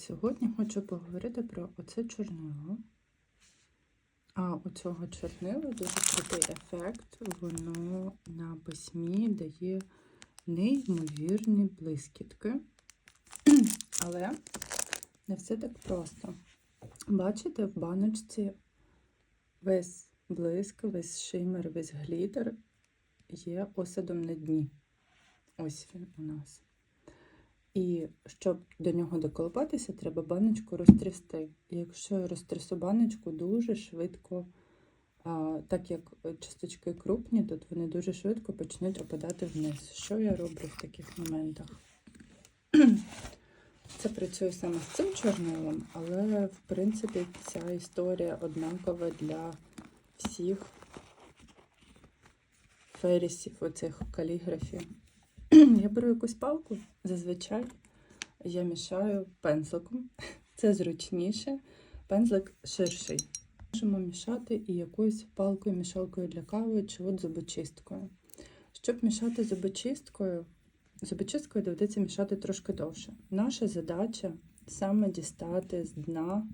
Сьогодні хочу поговорити про оце чорнило. А у цього чорнила дуже крутий ефект. Воно на письмі дає неймовірні блискітки. Але не все так просто. Бачите, в баночці весь блиск, весь шимер, весь глітер є осадом на дні. Ось він у нас. І щоб до нього доколупатися, треба баночку розтрясти. І якщо я розтрясу баночку дуже швидко, так як часточки крупні, тут вони дуже швидко почнуть опадати вниз. Що я роблю в таких моментах? Це працює саме з цим чорнилом, але в принципі ця історія однакова для всіх ферісів, оцих каліграфів. Я беру якусь палку, зазвичай я мішаю пензликом. Це зручніше. Пензлик ширший. Можемо мішати і якоюсь палкою, мішалкою для кави чи от зубочисткою. Щоб мішати зубочисткою, зубочисткою доведеться мішати трошки довше. Наша задача саме дістати з дна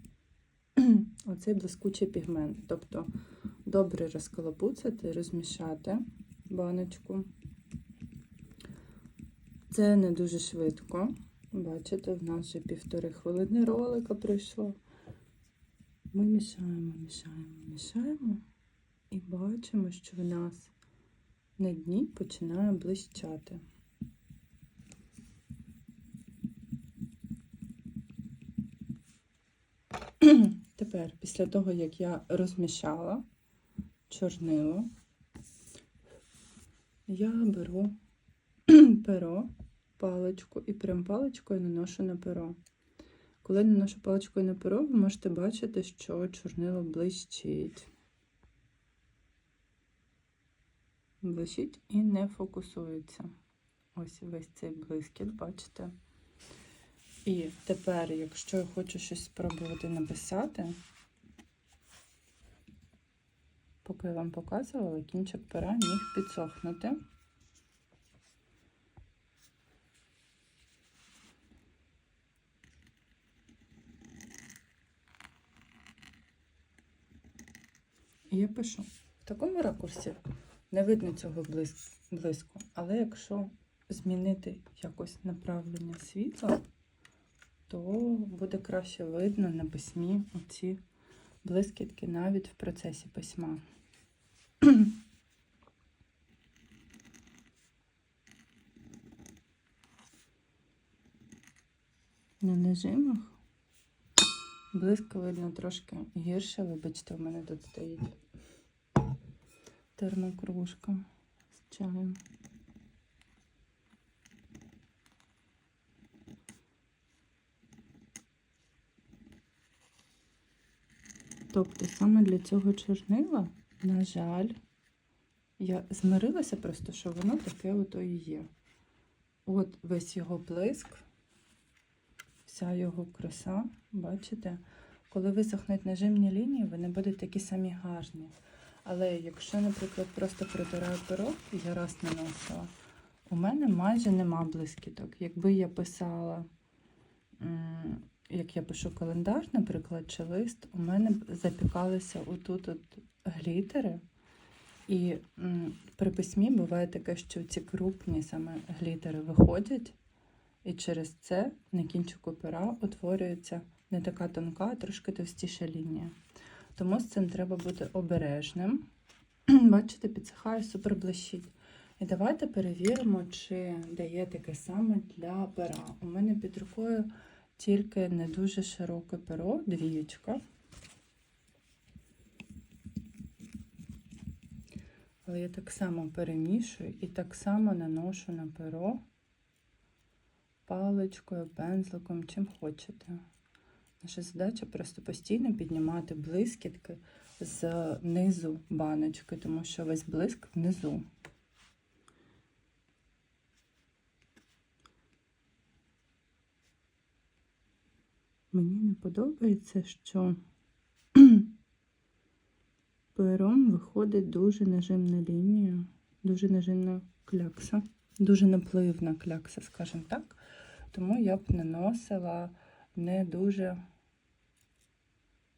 оцей блискучий пігмент. Тобто добре розколопуцати, розмішати баночку. Це не дуже швидко. Бачите, в нас вже півтори хвилини ролика пройшло. Ми мішаємо, мішаємо, мішаємо і бачимо, що в нас на дні починає блищати. Тепер, після того, як я розмішала чорнило, я беру перо, паличку і прям паличкою наношу на перо. Коли наношу паличкою на перо, ви можете бачити, що чорнило блищить. Блищить і не фокусується. Ось весь цей блискіт, бачите? І тепер, якщо я хочу щось спробувати написати, поки я вам показувала, кінчик пера міг підсохнути. Я пишу. В такому ракурсі не видно цього блиску, але якщо змінити якось направлення світла, то буде краще видно на письмі оці блискітки навіть в процесі письма. На нажимах блиск видно трошки гірше, вибачте, у мене тут стоїть термокружка з чаєм. Тобто саме для цього чорнила, на жаль, я змирилася просто, що воно таке ото і є. От весь його блиск, вся його краса, бачите? Коли висохнуть нажимні лінії, вони будуть такі самі гарні. Але якщо, наприклад, просто прибираю перо, я раз наносила, у мене майже нема блискіток. Якби я писала як я пишу календар, наприклад, чи лист, у мене запікалися отут от глітери. І при письмі буває таке, що ці крупні саме глітери виходять, і через це на кінчику пера утворюється не така тонка, а трошки товстіша лінія. Тому з цим треба бути обережним. Бачите, підсихає, супер блищить. І давайте перевіримо, чи дає таке саме для пера. У мене під рукою тільки не дуже широке перо, двієчка. Але я так само перемішую і так само наношу на перо паличкою, пензликом, чим хочете. Наша задача просто постійно піднімати блискітки з низу баночки, тому що весь блиск внизу. Мені не подобається, що пером виходить дуже нажимна лінія, дуже нажимна клякса, дуже напливна клякса, скажімо так. Тому я б наносила не дуже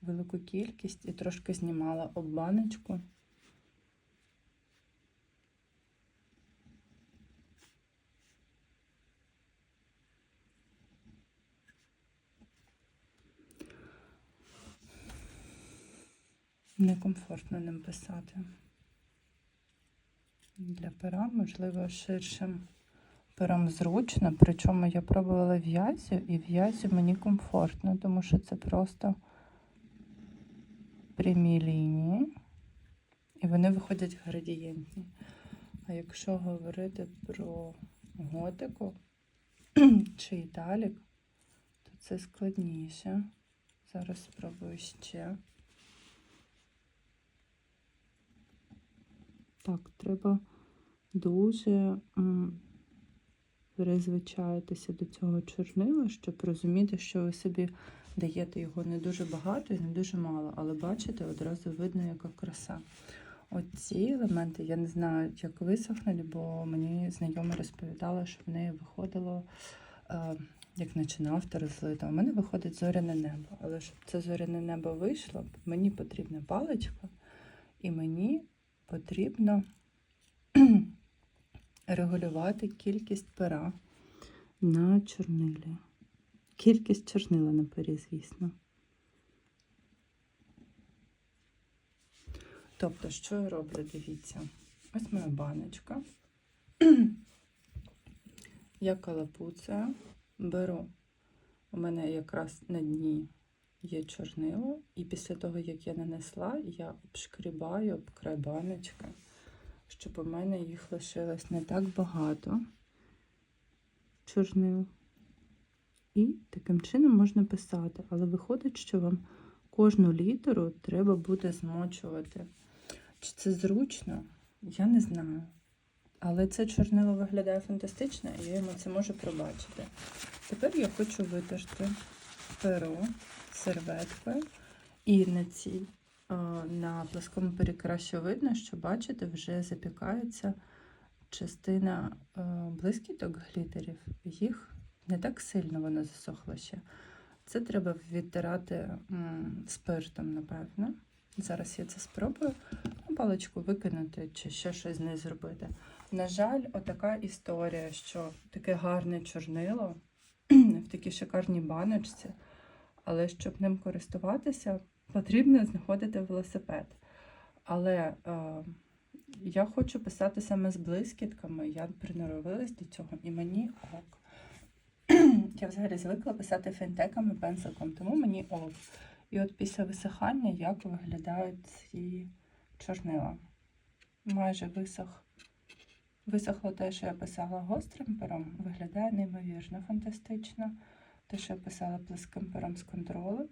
велику кількість і трошки знімала об баночку. Некомфортно ним писати. Для пера, можливо, ширшим пером зручно, причому я пробувала в'язю, і в'язю мені комфортно, тому що це просто прямі лінії, і вони виходять градієнтні. А якщо говорити про готику чи італік, то це складніше. Зараз спробую ще. Так, треба дуже м, до цього чорнила, щоб розуміти, що ви собі даєте його не дуже багато і не дуже мало, але бачите, одразу видно, яка краса. Оці елементи, я не знаю, як висохнуть, бо мені знайома розповідала, що в неї виходило, е, як наче нафта розлита. У мене виходить зоряне небо. Але щоб це зоряне небо вийшло, мені потрібна паличка, і мені потрібно регулювати кількість пера на чорнилі. Кількість чорнила на пері, звісно. Тобто, що я роблю, дивіться. Ось моя баночка. Я калапуцею беру. У мене якраз на дні є чорнило, і після того, як я нанесла, я обшкрібаю об край баночки, щоб у мене їх лишилось не так багато чорнил. І таким чином можна писати, але виходить, що вам кожну літеру треба буде змочувати. Чи це зручно? Я не знаю. Але це чорнило виглядає фантастично, і я йому це можу пробачити. Тепер я хочу витерти перо серветкою. І на цій, на плоскому пері краще видно, що, бачите, вже запікається частина блискіток глітерів. Їх не так сильно воно засохло ще. Це треба відтирати спиртом, напевно. Зараз я це спробую. Ну, Паличку викинути чи ще щось з нею зробити. На жаль, отака історія, що таке гарне чорнило в такій шикарній баночці, але щоб ним користуватися, потрібно знаходити велосипед. Але е, я хочу писати саме з блискітками, я приноровилась до цього, і мені ок. Я взагалі звикла писати фінтеками, пензликом, тому мені ок. І от після висихання як виглядають ці чорнила. Майже висох. Висохло те, що я писала гострим пером, виглядає неймовірно фантастично. Те, що я писала плеским пером з контролем,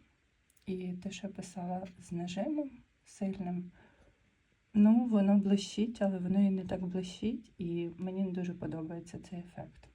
і те, що я писала з нажимом сильним. Ну, воно блищить, але воно і не так блищить, і мені не дуже подобається цей ефект.